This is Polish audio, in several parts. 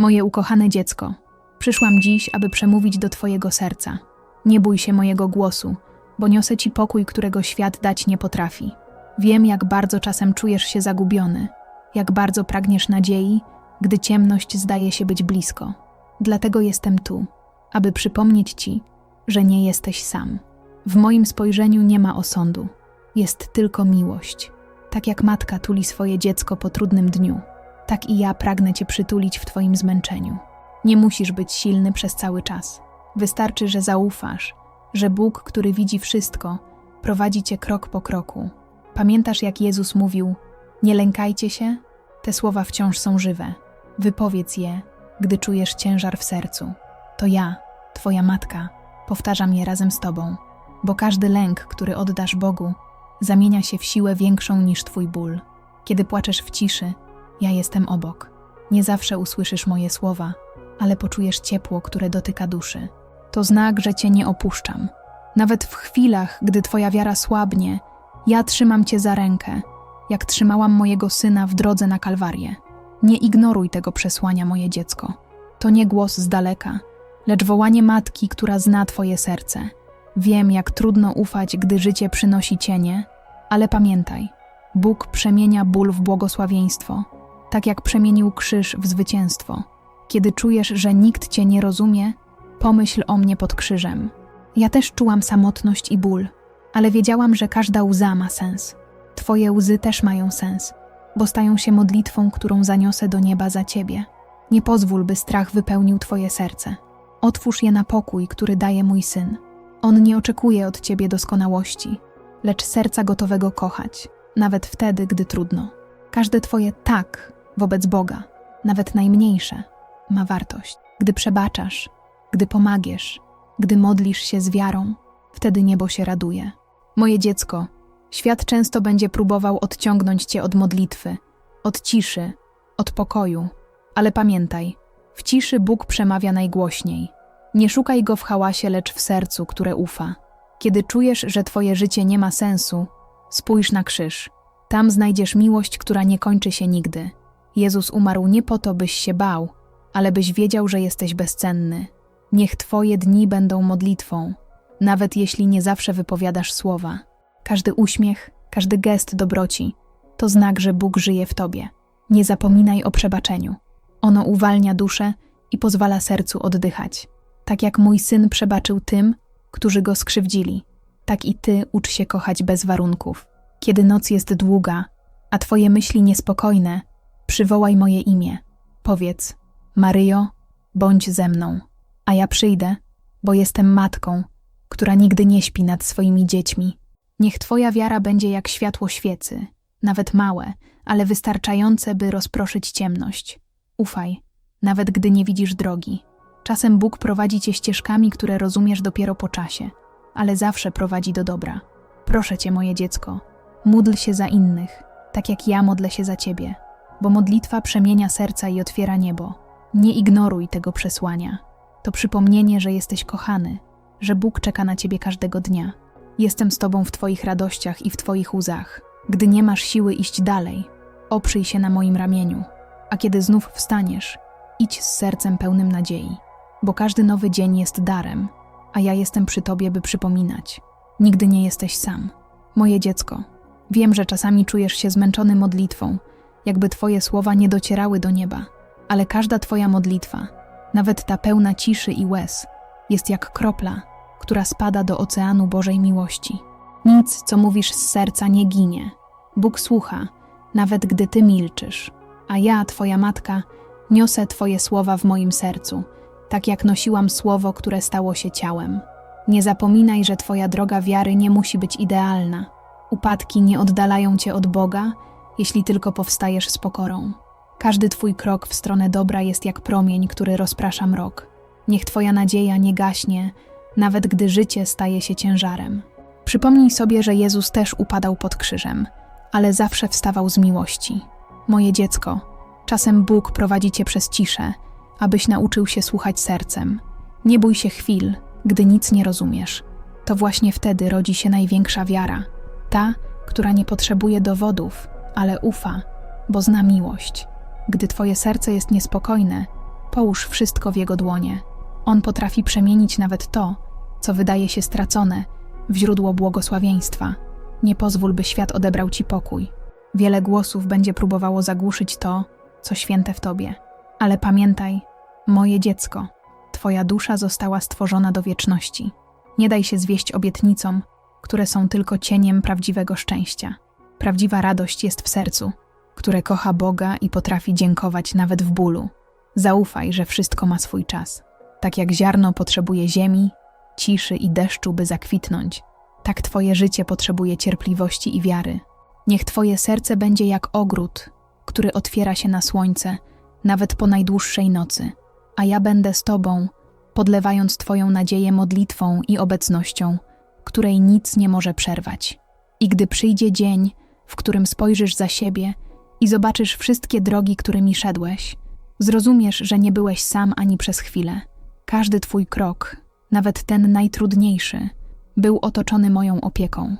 Moje ukochane dziecko, przyszłam dziś, aby przemówić do Twojego serca. Nie bój się mojego głosu, bo niosę Ci pokój, którego świat dać nie potrafi. Wiem, jak bardzo czasem czujesz się zagubiony, jak bardzo pragniesz nadziei, gdy ciemność zdaje się być blisko. Dlatego jestem tu, aby przypomnieć Ci, że nie jesteś sam. W moim spojrzeniu nie ma osądu, jest tylko miłość. Tak jak matka tuli swoje dziecko po trudnym dniu, tak i ja pragnę Cię przytulić w Twoim zmęczeniu. Nie musisz być silny przez cały czas. Wystarczy, że zaufasz, że Bóg, który widzi wszystko, prowadzi Cię krok po kroku. Pamiętasz, jak Jezus mówił: Nie lękajcie się? Te słowa wciąż są żywe. Wypowiedz je, gdy czujesz ciężar w sercu. To ja, Twoja matka, powtarzam je razem z Tobą, bo każdy lęk, który oddasz Bogu, zamienia się w siłę większą niż Twój ból. Kiedy płaczesz w ciszy, ja jestem obok. Nie zawsze usłyszysz moje słowa, ale poczujesz ciepło, które dotyka duszy. To znak, że Cię nie opuszczam. Nawet w chwilach, gdy Twoja wiara słabnie, ja trzymam Cię za rękę, jak trzymałam mojego syna w drodze na Kalwarię. Nie ignoruj tego przesłania, moje dziecko. To nie głos z daleka, lecz wołanie matki, która zna Twoje serce. Wiem, jak trudno ufać, gdy życie przynosi cienie, ale pamiętaj, Bóg przemienia ból w błogosławieństwo, tak jak przemienił krzyż w zwycięstwo. Kiedy czujesz, że nikt cię nie rozumie, pomyśl o mnie pod krzyżem. Ja też czułam samotność i ból, ale wiedziałam, że każda łza ma sens. Twoje łzy też mają sens, bo stają się modlitwą, którą zaniosę do nieba za ciebie. Nie pozwól, by strach wypełnił twoje serce. Otwórz je na pokój, który daje mój syn. On nie oczekuje od ciebie doskonałości, lecz serca gotowego kochać, nawet wtedy, gdy trudno. Każde twoje tak wobec Boga, nawet najmniejsze, ma wartość. Gdy przebaczasz, gdy pomagiesz, gdy modlisz się z wiarą, wtedy niebo się raduje. Moje dziecko, świat często będzie próbował odciągnąć cię od modlitwy, od ciszy, od pokoju, ale pamiętaj, w ciszy Bóg przemawia najgłośniej. Nie szukaj go w hałasie, lecz w sercu, które ufa. Kiedy czujesz, że twoje życie nie ma sensu, spójrz na krzyż. Tam znajdziesz miłość, która nie kończy się nigdy. Jezus umarł nie po to, byś się bał, ale byś wiedział, że jesteś bezcenny. Niech Twoje dni będą modlitwą, nawet jeśli nie zawsze wypowiadasz słowa. Każdy uśmiech, każdy gest dobroci to znak, że Bóg żyje w Tobie. Nie zapominaj o przebaczeniu. Ono uwalnia duszę i pozwala sercu oddychać. Tak jak mój syn przebaczył tym, którzy go skrzywdzili, tak i Ty ucz się kochać bez warunków. Kiedy noc jest długa, a Twoje myśli niespokojne, przywołaj moje imię. Powiedz, Maryjo, bądź ze mną, a ja przyjdę, bo jestem matką, która nigdy nie śpi nad swoimi dziećmi. Niech Twoja wiara będzie jak światło świecy, nawet małe, ale wystarczające, by rozproszyć ciemność. Ufaj, nawet gdy nie widzisz drogi. Czasem Bóg prowadzi Cię ścieżkami, które rozumiesz dopiero po czasie, ale zawsze prowadzi do dobra. Proszę Cię, moje dziecko, módl się za innych, tak jak ja modlę się za Ciebie, bo modlitwa przemienia serca i otwiera niebo. Nie ignoruj tego przesłania. To przypomnienie, że jesteś kochany, że Bóg czeka na Ciebie każdego dnia. Jestem z Tobą w Twoich radościach i w Twoich łzach. Gdy nie masz siły iść dalej, oprzyj się na moim ramieniu, a kiedy znów wstaniesz, idź z sercem pełnym nadziei, bo każdy nowy dzień jest darem, a ja jestem przy Tobie, by przypominać. Nigdy nie jesteś sam. Moje dziecko, wiem, że czasami czujesz się zmęczony modlitwą, jakby Twoje słowa nie docierały do nieba, ale każda Twoja modlitwa, nawet ta pełna ciszy i łez, jest jak kropla, która spada do oceanu Bożej miłości. Nic, co mówisz z serca, nie ginie. Bóg słucha, nawet gdy Ty milczysz, a ja, Twoja matka, niosę Twoje słowa w moim sercu, tak jak nosiłam słowo, które stało się ciałem. Nie zapominaj, że Twoja droga wiary nie musi być idealna. Upadki nie oddalają Cię od Boga, jeśli tylko powstajesz z pokorą. Każdy Twój krok w stronę dobra jest jak promień, który rozprasza mrok. Niech Twoja nadzieja nie gaśnie, nawet gdy życie staje się ciężarem. Przypomnij sobie, że Jezus też upadał pod krzyżem, ale zawsze wstawał z miłości. Moje dziecko, czasem Bóg prowadzi Cię przez ciszę, abyś nauczył się słuchać sercem. Nie bój się chwil, gdy nic nie rozumiesz. To właśnie wtedy rodzi się największa wiara, ta, która nie potrzebuje dowodów, ale ufa, bo zna miłość. Gdy Twoje serce jest niespokojne, Połóż wszystko w Jego dłonie. On potrafi przemienić nawet to, co wydaje się stracone, w źródło błogosławieństwa. Nie pozwól, by świat odebrał Ci pokój. Wiele głosów będzie próbowało zagłuszyć to, co święte w Tobie. Ale pamiętaj, moje dziecko, Twoja dusza została stworzona do wieczności. Nie daj się zwieść obietnicom, które są tylko cieniem prawdziwego szczęścia. Prawdziwa radość jest w sercu, które kocha Boga i potrafi dziękować nawet w bólu. Zaufaj, że wszystko ma swój czas. Tak jak ziarno potrzebuje ziemi, ciszy i deszczu, by zakwitnąć, tak Twoje życie potrzebuje cierpliwości i wiary. Niech Twoje serce będzie jak ogród, który otwiera się na słońce, nawet po najdłuższej nocy, a ja będę z Tobą, podlewając Twoją nadzieję modlitwą i obecnością, której nic nie może przerwać. I gdy przyjdzie dzień, w którym spojrzysz za siebie i zobaczysz wszystkie drogi, którymi szedłeś, zrozumiesz, że nie byłeś sam ani przez chwilę. Każdy Twój krok, nawet ten najtrudniejszy, był otoczony moją opieką.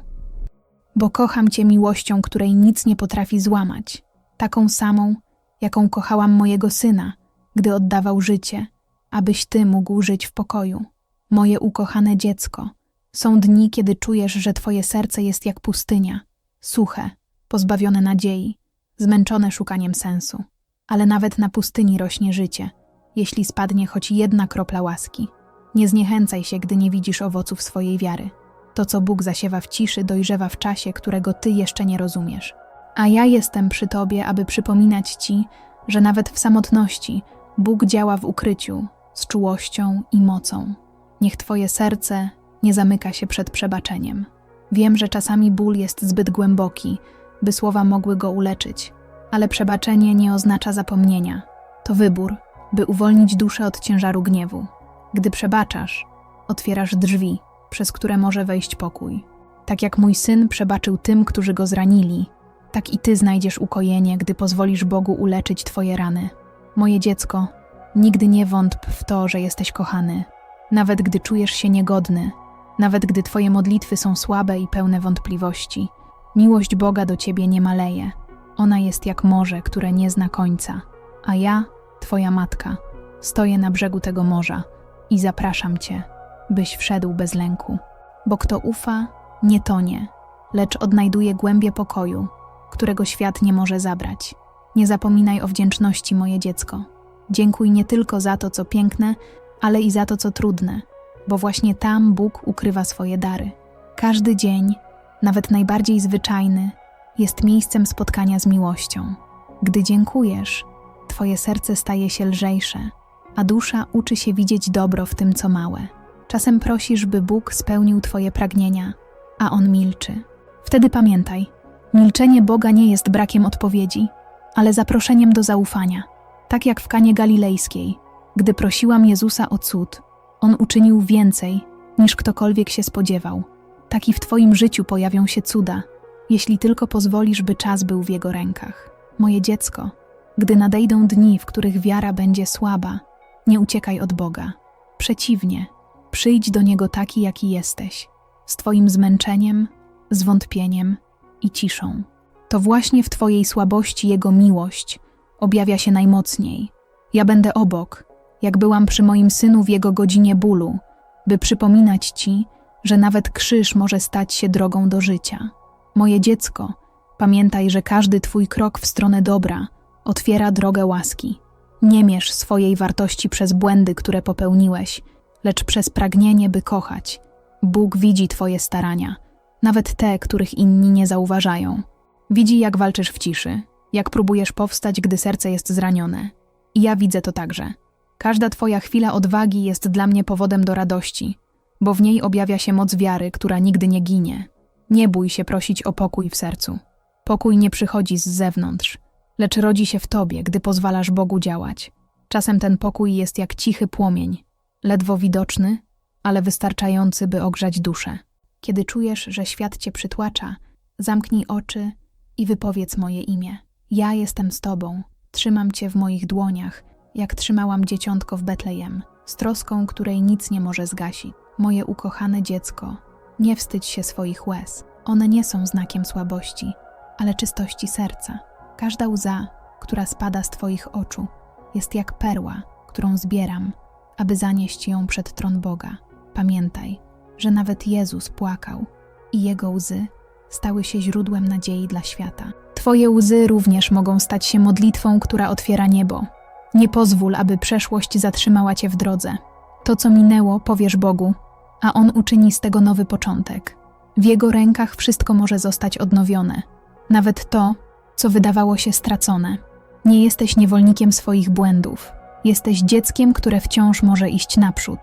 Bo kocham Cię miłością, której nic nie potrafi złamać, taką samą, jaką kochałam mojego syna, gdy oddawał życie, abyś Ty mógł żyć w pokoju. Moje ukochane dziecko, są dni, kiedy czujesz, że Twoje serce jest jak pustynia, suche, pozbawione nadziei, zmęczone szukaniem sensu. Ale nawet na pustyni rośnie życie, jeśli spadnie choć jedna kropla łaski. Nie zniechęcaj się, gdy nie widzisz owoców swojej wiary. To, co Bóg zasiewa w ciszy, dojrzewa w czasie, którego Ty jeszcze nie rozumiesz. A ja jestem przy Tobie, aby przypominać Ci, że nawet w samotności Bóg działa w ukryciu, z czułością i mocą. Niech Twoje serce nie zamyka się przed przebaczeniem. Wiem, że czasami ból jest zbyt głęboki, by słowa mogły go uleczyć, ale przebaczenie nie oznacza zapomnienia. To wybór, by uwolnić duszę od ciężaru gniewu. Gdy przebaczasz, otwierasz drzwi, przez które może wejść pokój. Tak jak mój syn przebaczył tym, którzy go zranili, tak i ty znajdziesz ukojenie, gdy pozwolisz Bogu uleczyć twoje rany. Moje dziecko, nigdy nie wątp w to, że jesteś kochany. Nawet gdy czujesz się niegodny, nawet gdy twoje modlitwy są słabe i pełne wątpliwości, miłość Boga do ciebie nie maleje. Ona jest jak morze, które nie zna końca. A ja, twoja matka, stoję na brzegu tego morza i zapraszam cię, byś wszedł bez lęku. Bo kto ufa, nie tonie, lecz odnajduje głębie pokoju, którego świat nie może zabrać. Nie zapominaj o wdzięczności, moje dziecko. Dziękuj nie tylko za to, co piękne, ale i za to, co trudne, bo właśnie tam Bóg ukrywa swoje dary. Każdy dzień, nawet najbardziej zwyczajny, jest miejscem spotkania z miłością. Gdy dziękujesz, Twoje serce staje się lżejsze, a dusza uczy się widzieć dobro w tym, co małe. Czasem prosisz, by Bóg spełnił Twoje pragnienia, a On milczy. Wtedy pamiętaj, milczenie Boga nie jest brakiem odpowiedzi, ale zaproszeniem do zaufania. Tak jak w Kanie Galilejskiej, gdy prosiłam Jezusa o cud, On uczynił więcej, niż ktokolwiek się spodziewał. Tak i w Twoim życiu pojawią się cuda, jeśli tylko pozwolisz, by czas był w Jego rękach. Moje dziecko, gdy nadejdą dni, w których wiara będzie słaba, nie uciekaj od Boga. Przeciwnie, przyjdź do Niego taki, jaki jesteś, z Twoim zmęczeniem, zwątpieniem i ciszą. To właśnie w Twojej słabości Jego miłość objawia się najmocniej. Ja będę obok, jak byłam przy moim synu w jego godzinie bólu, by przypominać Ci, że nawet krzyż może stać się drogą do życia. Moje dziecko, pamiętaj, że każdy Twój krok w stronę dobra otwiera drogę łaski. Nie mierz swojej wartości przez błędy, które popełniłeś, lecz przez pragnienie, by kochać. Bóg widzi Twoje starania, nawet te, których inni nie zauważają. Widzi, jak walczysz w ciszy, jak próbujesz powstać, gdy serce jest zranione. I ja widzę to także. Każda Twoja chwila odwagi jest dla mnie powodem do radości, bo w niej objawia się moc wiary, która nigdy nie ginie. Nie bój się prosić o pokój w sercu. Pokój nie przychodzi z zewnątrz, lecz rodzi się w Tobie, gdy pozwalasz Bogu działać. Czasem ten pokój jest jak cichy płomień, ledwo widoczny, ale wystarczający, by ogrzać duszę. Kiedy czujesz, że świat Cię przytłacza, zamknij oczy i wypowiedz moje imię. Ja jestem z Tobą, trzymam Cię w moich dłoniach, jak trzymałam dzieciątko w Betlejem, z troską, której nic nie może zgasić. Moje ukochane dziecko, nie wstydź się swoich łez. One nie są znakiem słabości, ale czystości serca. Każda łza, która spada z Twoich oczu, jest jak perła, którą zbieram, aby zanieść ją przed tron Boga. Pamiętaj, że nawet Jezus płakał i jego łzy stały się źródłem nadziei dla świata. Twoje łzy również mogą stać się modlitwą, która otwiera niebo. Nie pozwól, aby przeszłość zatrzymała cię w drodze. To, co minęło, powiesz Bogu, a On uczyni z tego nowy początek. W Jego rękach wszystko może zostać odnowione, nawet to, co wydawało się stracone. Nie jesteś niewolnikiem swoich błędów. Jesteś dzieckiem, które wciąż może iść naprzód.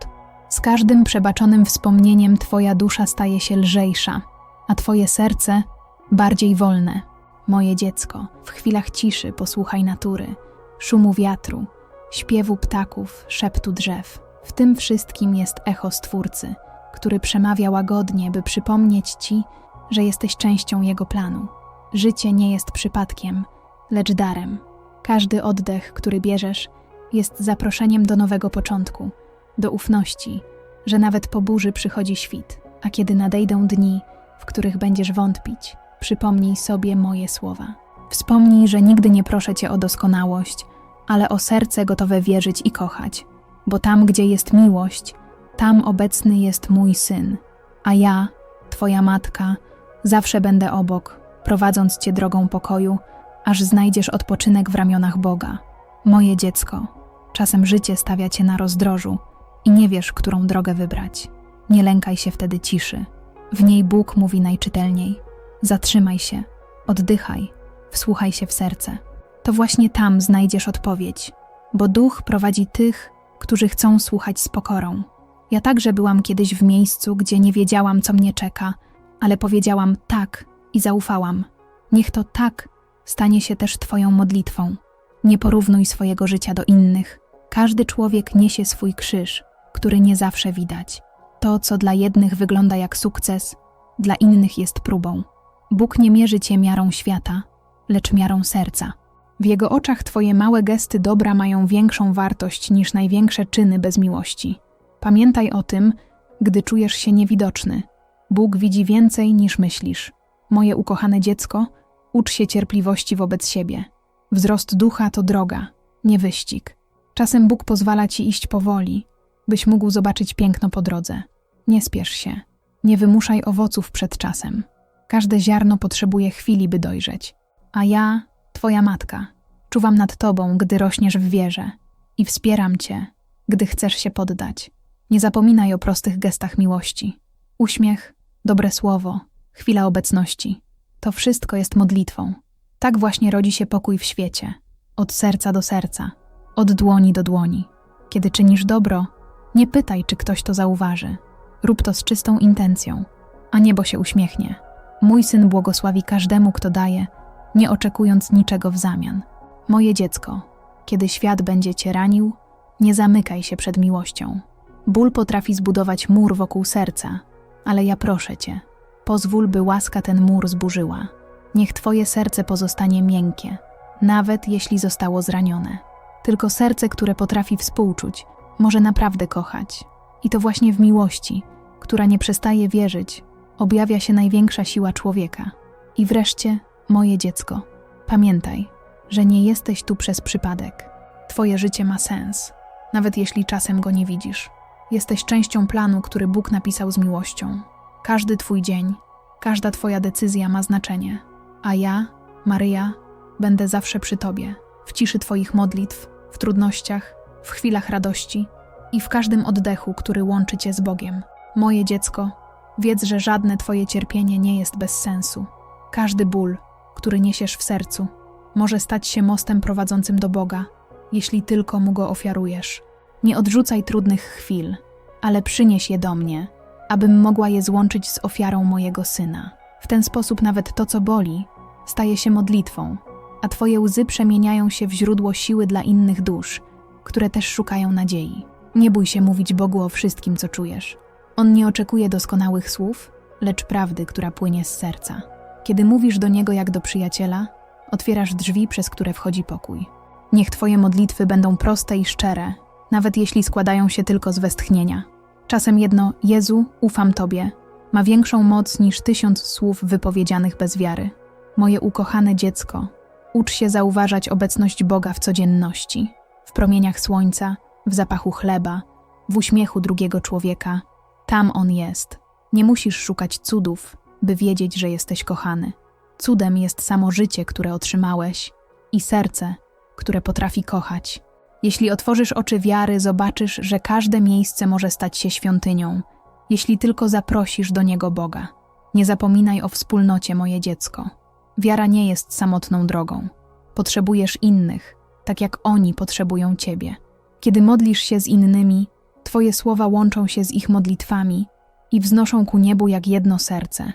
Z każdym przebaczonym wspomnieniem Twoja dusza staje się lżejsza, a Twoje serce bardziej wolne. Moje dziecko, w chwilach ciszy posłuchaj natury, szumu wiatru, śpiewu ptaków, szeptu drzew. W tym wszystkim jest echo Stwórcy, który przemawia łagodnie, by przypomnieć Ci, że jesteś częścią Jego planu. Życie nie jest przypadkiem, lecz darem. Każdy oddech, który bierzesz, jest zaproszeniem do nowego początku, do ufności, że nawet po burzy przychodzi świt, a kiedy nadejdą dni, w których będziesz wątpić, przypomnij sobie moje słowa. Wspomnij, że nigdy nie proszę Cię o doskonałość, ale o serce gotowe wierzyć i kochać, bo tam, gdzie jest miłość, tam obecny jest mój syn, a ja, Twoja matka, zawsze będę obok, prowadząc Cię drogą pokoju, aż znajdziesz odpoczynek w ramionach Boga. Moje dziecko, czasem życie stawia Cię na rozdrożu i nie wiesz, którą drogę wybrać. Nie lękaj się wtedy ciszy. W niej Bóg mówi najczytelniej. Zatrzymaj się, oddychaj, wsłuchaj się w serce. To właśnie tam znajdziesz odpowiedź, bo duch prowadzi tych, którzy chcą słuchać z pokorą. Ja także byłam kiedyś w miejscu, gdzie nie wiedziałam, co mnie czeka, ale powiedziałam tak i zaufałam. Niech to tak stanie się też Twoją modlitwą. Nie porównuj swojego życia do innych. Każdy człowiek niesie swój krzyż, który nie zawsze widać. To, co dla jednych wygląda jak sukces, dla innych jest próbą. Bóg nie mierzy cię miarą świata, lecz miarą serca. W jego oczach twoje małe gesty dobra mają większą wartość niż największe czyny bez miłości. Pamiętaj o tym, gdy czujesz się niewidoczny. Bóg widzi więcej niż myślisz. Moje ukochane dziecko, ucz się cierpliwości wobec siebie. Wzrost ducha to droga, nie wyścig. Czasem Bóg pozwala ci iść powoli, byś mógł zobaczyć piękno po drodze. Nie spiesz się, nie wymuszaj owoców przed czasem. Każde ziarno potrzebuje chwili, by dojrzeć. A ja, Twoja matka, czuwam nad Tobą, gdy rośniesz w wierze i wspieram Cię, gdy chcesz się poddać. Nie zapominaj o prostych gestach miłości. Uśmiech, dobre słowo, chwila obecności. To wszystko jest modlitwą. Tak właśnie rodzi się pokój w świecie. Od serca do serca, od dłoni do dłoni. Kiedy czynisz dobro, nie pytaj, czy ktoś to zauważy. Rób to z czystą intencją, a niebo się uśmiechnie. Mój syn błogosławi każdemu, kto daje, nie oczekując niczego w zamian. Moje dziecko, kiedy świat będzie cię ranił, nie zamykaj się przed miłością. Ból potrafi zbudować mur wokół serca, ale ja proszę cię, pozwól, by łaska ten mur zburzyła. Niech twoje serce pozostanie miękkie, nawet jeśli zostało zranione. Tylko serce, które potrafi współczuć, może naprawdę kochać. I to właśnie w miłości, która nie przestaje wierzyć, objawia się największa siła człowieka. I wreszcie, moje dziecko, pamiętaj, że nie jesteś tu przez przypadek. Twoje życie ma sens, nawet jeśli czasem go nie widzisz. Jesteś częścią planu, który Bóg napisał z miłością. Każdy Twój dzień, każda Twoja decyzja ma znaczenie, a ja, Maryja, będę zawsze przy Tobie, w ciszy Twoich modlitw, w trudnościach, w chwilach radości i w każdym oddechu, który łączy Cię z Bogiem. Moje dziecko, wiedz, że żadne Twoje cierpienie nie jest bez sensu. Każdy ból, który niesiesz w sercu, może stać się mostem prowadzącym do Boga, jeśli tylko mu go ofiarujesz. Nie odrzucaj trudnych chwil, ale przynieś je do mnie, abym mogła je złączyć z ofiarą mojego syna. W ten sposób nawet to, co boli, staje się modlitwą, a Twoje łzy przemieniają się w źródło siły dla innych dusz, które też szukają nadziei. Nie bój się mówić Bogu o wszystkim, co czujesz. On nie oczekuje doskonałych słów, lecz prawdy, która płynie z serca. Kiedy mówisz do Niego jak do przyjaciela, otwierasz drzwi, przez które wchodzi pokój. Niech Twoje modlitwy będą proste i szczere, nawet jeśli składają się tylko z westchnienia. Czasem jedno Jezu, ufam Tobie, ma większą moc niż tysiąc słów wypowiedzianych bez wiary. Moje ukochane dziecko, ucz się zauważać obecność Boga w codzienności, w promieniach słońca, w zapachu chleba, w uśmiechu drugiego człowieka. Tam on jest. Nie musisz szukać cudów, by wiedzieć, że jesteś kochany. Cudem jest samo życie, które otrzymałeś i serce, które potrafi kochać. Jeśli otworzysz oczy wiary, zobaczysz, że każde miejsce może stać się świątynią, jeśli tylko zaprosisz do niego Boga. Nie zapominaj o wspólnocie, moje dziecko. Wiara nie jest samotną drogą. Potrzebujesz innych, tak jak oni potrzebują ciebie. Kiedy modlisz się z innymi, twoje słowa łączą się z ich modlitwami i wznoszą ku niebu jak jedno serce.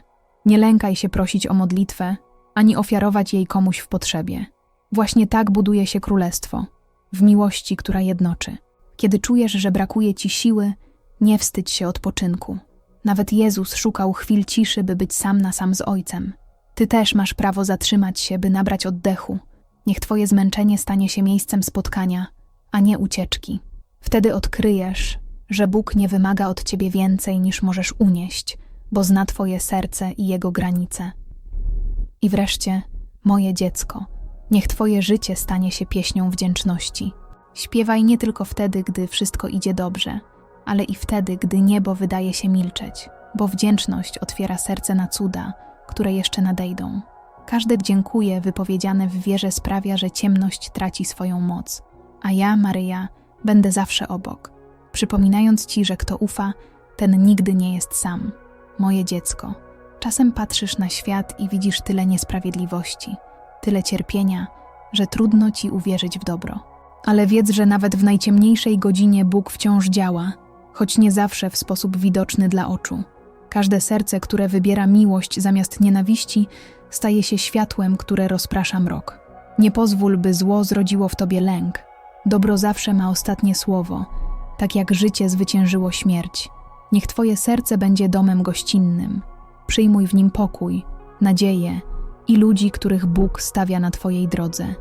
Nie lękaj się prosić o modlitwę, ani ofiarować jej komuś w potrzebie. Właśnie tak buduje się królestwo, w miłości, która jednoczy. Kiedy czujesz, że brakuje ci siły, nie wstydź się odpoczynku. Nawet Jezus szukał chwil ciszy, by być sam na sam z Ojcem. Ty też masz prawo zatrzymać się, by nabrać oddechu. Niech Twoje zmęczenie stanie się miejscem spotkania, a nie ucieczki. Wtedy odkryjesz, że Bóg nie wymaga od Ciebie więcej niż możesz unieść, bo zna Twoje serce i jego granice. I wreszcie, moje dziecko, niech Twoje życie stanie się pieśnią wdzięczności. Śpiewaj nie tylko wtedy, gdy wszystko idzie dobrze, ale i wtedy, gdy niebo wydaje się milczeć, bo wdzięczność otwiera serce na cuda, które jeszcze nadejdą. Każde dziękuję wypowiedziane w wierze sprawia, że ciemność traci swoją moc, a ja, Maryja, będę zawsze obok, przypominając ci, że kto ufa, ten nigdy nie jest sam. Moje dziecko, czasem patrzysz na świat i widzisz tyle niesprawiedliwości, tyle cierpienia, że trudno ci uwierzyć w dobro. Ale wiedz, że nawet w najciemniejszej godzinie Bóg wciąż działa, choć nie zawsze w sposób widoczny dla oczu. Każde serce, które wybiera miłość zamiast nienawiści, staje się światłem, które rozprasza mrok. Nie pozwól, by zło zrodziło w tobie lęk. Dobro zawsze ma ostatnie słowo, tak jak życie zwyciężyło śmierć. Niech twoje serce będzie domem gościnnym. Przyjmuj w nim pokój, nadzieję i ludzi, których Bóg stawia na twojej drodze.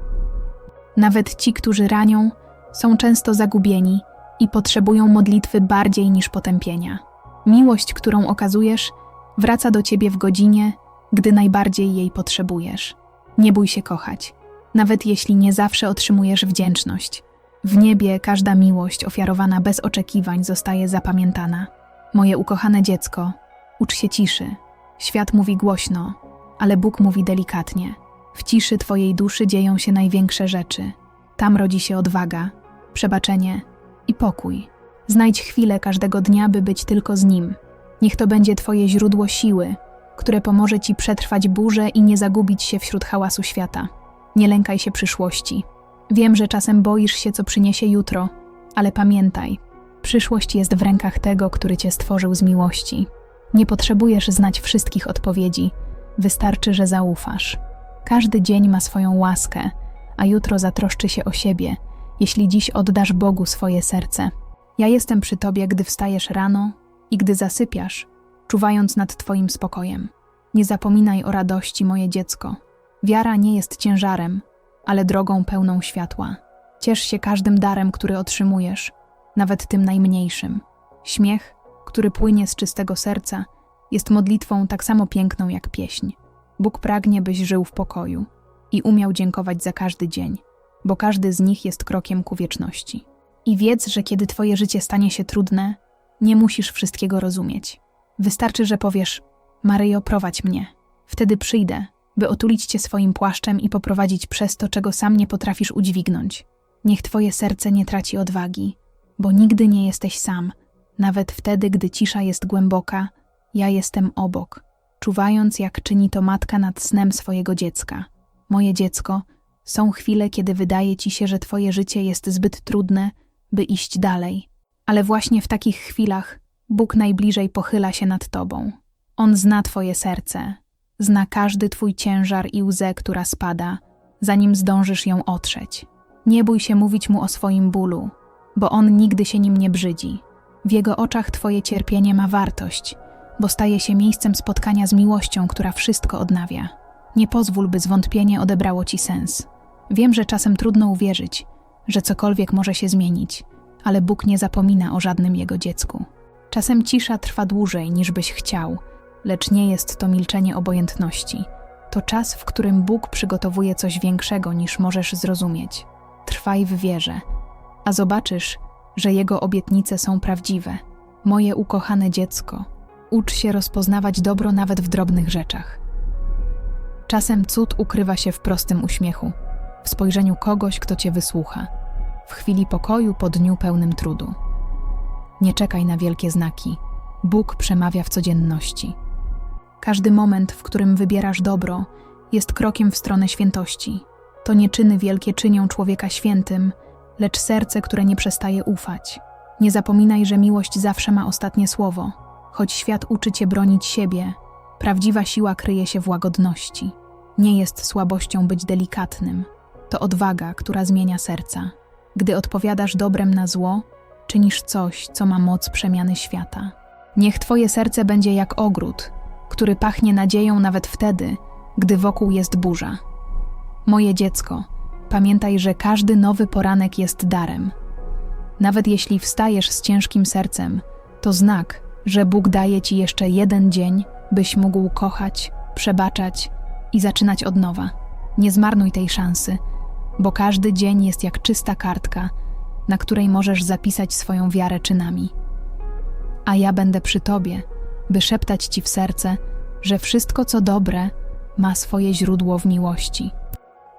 Nawet ci, którzy ranią, są często zagubieni i potrzebują modlitwy bardziej niż potępienia. Miłość, którą okazujesz, wraca do ciebie w godzinie, gdy najbardziej jej potrzebujesz. Nie bój się kochać, nawet jeśli nie zawsze otrzymujesz wdzięczność. W niebie każda miłość ofiarowana bez oczekiwań zostaje zapamiętana. Moje ukochane dziecko, ucz się ciszy. Świat mówi głośno, ale Bóg mówi delikatnie. W ciszy Twojej duszy dzieją się największe rzeczy. Tam rodzi się odwaga, przebaczenie i pokój. Znajdź chwilę każdego dnia, by być tylko z Nim. Niech to będzie Twoje źródło siły, które pomoże Ci przetrwać burzę i nie zagubić się wśród hałasu świata. Nie lękaj się przyszłości. Wiem, że czasem boisz się, co przyniesie jutro, ale pamiętaj, przyszłość jest w rękach tego, który Cię stworzył z miłości. Nie potrzebujesz znać wszystkich odpowiedzi, wystarczy, że zaufasz. Każdy dzień ma swoją łaskę, a jutro zatroszczy się o siebie, jeśli dziś oddasz Bogu swoje serce. Ja jestem przy Tobie, gdy wstajesz rano i gdy zasypiasz, czuwając nad Twoim spokojem. Nie zapominaj o radości, moje dziecko. Wiara nie jest ciężarem, ale drogą pełną światła. Ciesz się każdym darem, który otrzymujesz, nawet tym najmniejszym. Śmiech, który płynie z czystego serca, jest modlitwą tak samo piękną jak pieśń. Bóg pragnie, byś żył w pokoju i umiał dziękować za każdy dzień, bo każdy z nich jest krokiem ku wieczności. I wiedz, że kiedy twoje życie stanie się trudne, nie musisz wszystkiego rozumieć. Wystarczy, że powiesz: Maryjo, prowadź mnie. Wtedy przyjdę, by otulić cię swoim płaszczem i poprowadzić przez to, czego sam nie potrafisz udźwignąć. Niech twoje serce nie traci odwagi, bo nigdy nie jesteś sam, nawet wtedy, gdy cisza jest głęboka, ja jestem obok, czuwając, jak czyni to matka nad snem swojego dziecka. Moje dziecko, są chwile, kiedy wydaje ci się, że twoje życie jest zbyt trudne, by iść dalej. Ale właśnie w takich chwilach Bóg najbliżej pochyla się nad tobą. On zna twoje serce, zna każdy twój ciężar i łzę, która spada, zanim zdążysz ją otrzeć. Nie bój się mówić mu o swoim bólu, bo on nigdy się nim nie brzydzi. W jego oczach twoje cierpienie ma wartość, bo staje się miejscem spotkania z miłością, która wszystko odnawia. Nie pozwól, by zwątpienie odebrało ci sens. Wiem, że czasem trudno uwierzyć, że cokolwiek może się zmienić, ale Bóg nie zapomina o żadnym jego dziecku. Czasem cisza trwa dłużej niż byś chciał, lecz nie jest to milczenie obojętności. To czas, w którym Bóg przygotowuje coś większego niż możesz zrozumieć. Trwaj w wierze, a zobaczysz, że Jego obietnice są prawdziwe. Moje ukochane dziecko, ucz się rozpoznawać dobro nawet w drobnych rzeczach. Czasem cud ukrywa się w prostym uśmiechu, w spojrzeniu kogoś, kto cię wysłucha, w chwili pokoju po dniu pełnym trudu. Nie czekaj na wielkie znaki. Bóg przemawia w codzienności. Każdy moment, w którym wybierasz dobro, jest krokiem w stronę świętości. To nie czyny wielkie czynią człowieka świętym, lecz serce, które nie przestaje ufać. Nie zapominaj, że miłość zawsze ma ostatnie słowo. Choć świat uczy cię bronić siebie, prawdziwa siła kryje się w łagodności. Nie jest słabością być delikatnym. To odwaga, która zmienia serca. Gdy odpowiadasz dobrem na zło, czynisz coś, co ma moc przemiany świata. Niech twoje serce będzie jak ogród, który pachnie nadzieją nawet wtedy, gdy wokół jest burza. Moje dziecko, pamiętaj, że każdy nowy poranek jest darem. Nawet jeśli wstajesz z ciężkim sercem, to znak, że Bóg daje ci jeszcze jeden dzień, byś mógł kochać, przebaczać i zaczynać od nowa. Nie zmarnuj tej szansy, bo każdy dzień jest jak czysta kartka, na której możesz zapisać swoją wiarę czynami. A ja będę przy tobie, by szeptać ci w serce, że wszystko co dobre ma swoje źródło w miłości.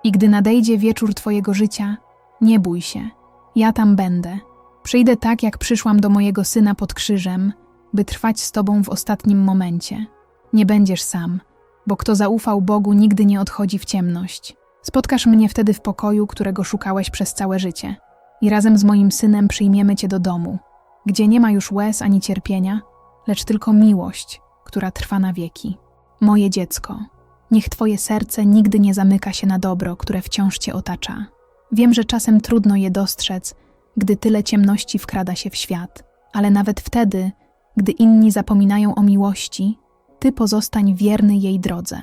I gdy nadejdzie wieczór twojego życia, nie bój się, ja tam będę. Przyjdę tak, jak przyszłam do mojego syna pod krzyżem, by trwać z tobą w ostatnim momencie. Nie będziesz sam, bo kto zaufał Bogu, nigdy nie odchodzi w ciemność. Spotkasz mnie wtedy w pokoju, którego szukałeś przez całe życie. I razem z moim synem przyjmiemy cię do domu, gdzie nie ma już łez ani cierpienia, lecz tylko miłość, która trwa na wieki. Moje dziecko, niech twoje serce nigdy nie zamyka się na dobro, które wciąż cię otacza. Wiem, że czasem trudno je dostrzec, gdy tyle ciemności wkrada się w świat, ale nawet wtedy, gdy inni zapominają o miłości, ty pozostań wierny jej drodze.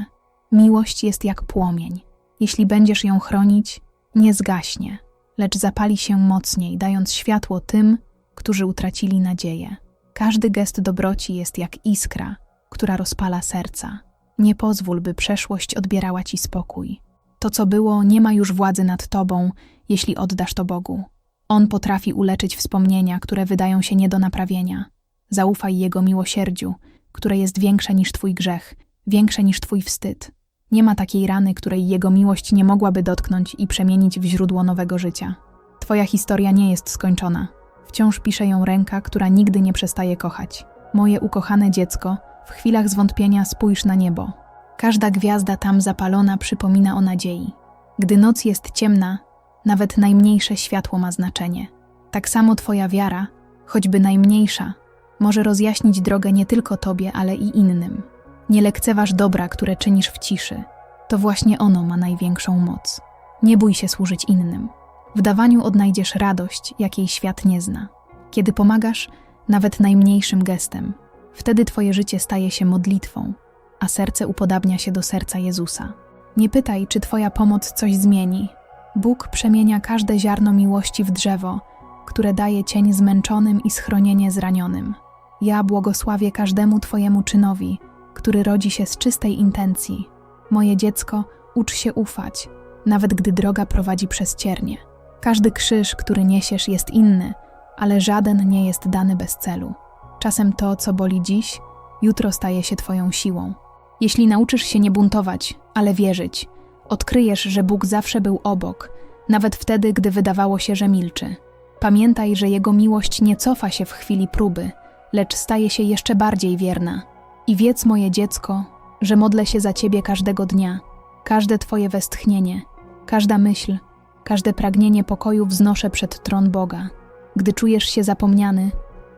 Miłość jest jak płomień. Jeśli będziesz ją chronić, nie zgaśnie, lecz zapali się mocniej, dając światło tym, którzy utracili nadzieję. Każdy gest dobroci jest jak iskra, która rozpala serca. Nie pozwól, by przeszłość odbierała ci spokój. To, co było, nie ma już władzy nad tobą, jeśli oddasz to Bogu. On potrafi uleczyć wspomnienia, które wydają się nie do naprawienia. Zaufaj Jego miłosierdziu, które jest większe niż Twój grzech, większe niż Twój wstyd. Nie ma takiej rany, której Jego miłość nie mogłaby dotknąć i przemienić w źródło nowego życia. Twoja historia nie jest skończona. Wciąż pisze ją ręka, która nigdy nie przestaje kochać. Moje ukochane dziecko, w chwilach zwątpienia spójrz na niebo. Każda gwiazda tam zapalona przypomina o nadziei. Gdy noc jest ciemna, nawet najmniejsze światło ma znaczenie. Tak samo Twoja wiara, choćby najmniejsza, może rozjaśnić drogę nie tylko Tobie, ale i innym. Nie lekceważ dobra, które czynisz w ciszy. To właśnie ono ma największą moc. Nie bój się służyć innym. W dawaniu odnajdziesz radość, jakiej świat nie zna. Kiedy pomagasz, nawet najmniejszym gestem, wtedy Twoje życie staje się modlitwą, a serce upodabnia się do serca Jezusa. Nie pytaj, czy Twoja pomoc coś zmieni. Bóg przemienia każde ziarno miłości w drzewo, które daje cień zmęczonym i schronienie zranionym. Ja błogosławię każdemu Twojemu czynowi, który rodzi się z czystej intencji. Moje dziecko, ucz się ufać, nawet gdy droga prowadzi przez ciernie. Każdy krzyż, który niesiesz, jest inny, ale żaden nie jest dany bez celu. Czasem to, co boli dziś, jutro staje się Twoją siłą. Jeśli nauczysz się nie buntować, ale wierzyć, odkryjesz, że Bóg zawsze był obok, nawet wtedy, gdy wydawało się, że milczy. Pamiętaj, że Jego miłość nie cofa się w chwili próby, lecz staje się jeszcze bardziej wierna. I wiedz, moje dziecko, że modlę się za Ciebie każdego dnia. Każde Twoje westchnienie, każda myśl, każde pragnienie pokoju wznoszę przed tron Boga. Gdy czujesz się zapomniany,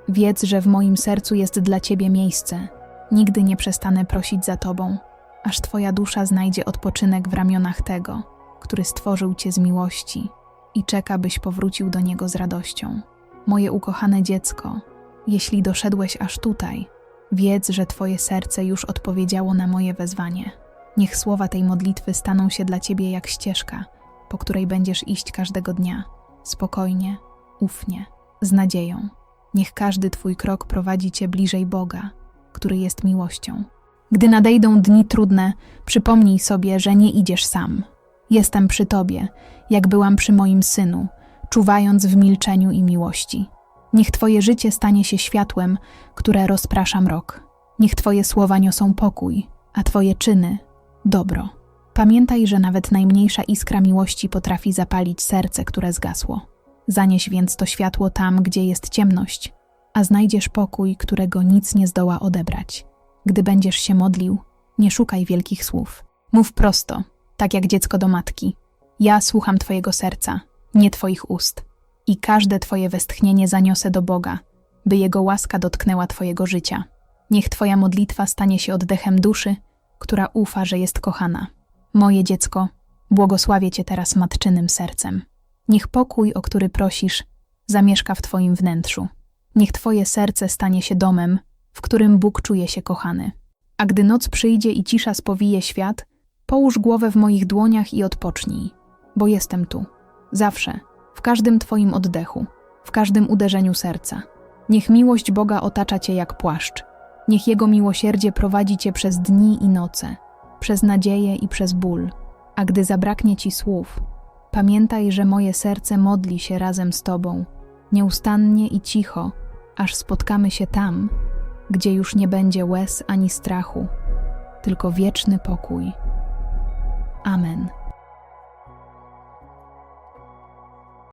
wiedz, że w moim sercu jest dla Ciebie miejsce. Nigdy nie przestanę prosić za Tobą, aż Twoja dusza znajdzie odpoczynek w ramionach tego, który stworzył Cię z miłości i czeka, byś powrócił do Niego z radością. Moje ukochane dziecko, jeśli doszedłeś aż tutaj, wiedz, że Twoje serce już odpowiedziało na moje wezwanie. Niech słowa tej modlitwy staną się dla Ciebie jak ścieżka, po której będziesz iść każdego dnia, spokojnie, ufnie, z nadzieją. Niech każdy Twój krok prowadzi Cię bliżej Boga, który jest miłością. Gdy nadejdą dni trudne, przypomnij sobie, że nie idziesz sam. Jestem przy Tobie, jak byłam przy moim synu, czuwając w milczeniu i miłości. Niech Twoje życie stanie się światłem, które rozprasza mrok. Niech Twoje słowa niosą pokój, a Twoje czyny dobro. Pamiętaj, że nawet najmniejsza iskra miłości potrafi zapalić serce, które zgasło. Zanieś więc to światło tam, gdzie jest ciemność, a znajdziesz pokój, którego nic nie zdoła odebrać. Gdy będziesz się modlił, nie szukaj wielkich słów. Mów prosto, tak jak dziecko do matki. Ja słucham Twojego serca, nie Twoich ust. I każde Twoje westchnienie zaniosę do Boga, by Jego łaska dotknęła Twojego życia. Niech Twoja modlitwa stanie się oddechem duszy, która ufa, że jest kochana. Moje dziecko, błogosławię Cię teraz matczynym sercem. Niech pokój, o który prosisz, zamieszka w Twoim wnętrzu. Niech Twoje serce stanie się domem, w którym Bóg czuje się kochany. A gdy noc przyjdzie i cisza spowije świat, połóż głowę w moich dłoniach i odpocznij, bo jestem tu, zawsze, w każdym Twoim oddechu, w każdym uderzeniu serca. Niech miłość Boga otacza Cię jak płaszcz. Niech Jego miłosierdzie prowadzi Cię przez dni i noce, przez nadzieję i przez ból. A gdy zabraknie Ci słów, pamiętaj, że moje serce modli się razem z Tobą, nieustannie i cicho, aż spotkamy się tam, gdzie już nie będzie łez ani strachu, tylko wieczny pokój. Amen.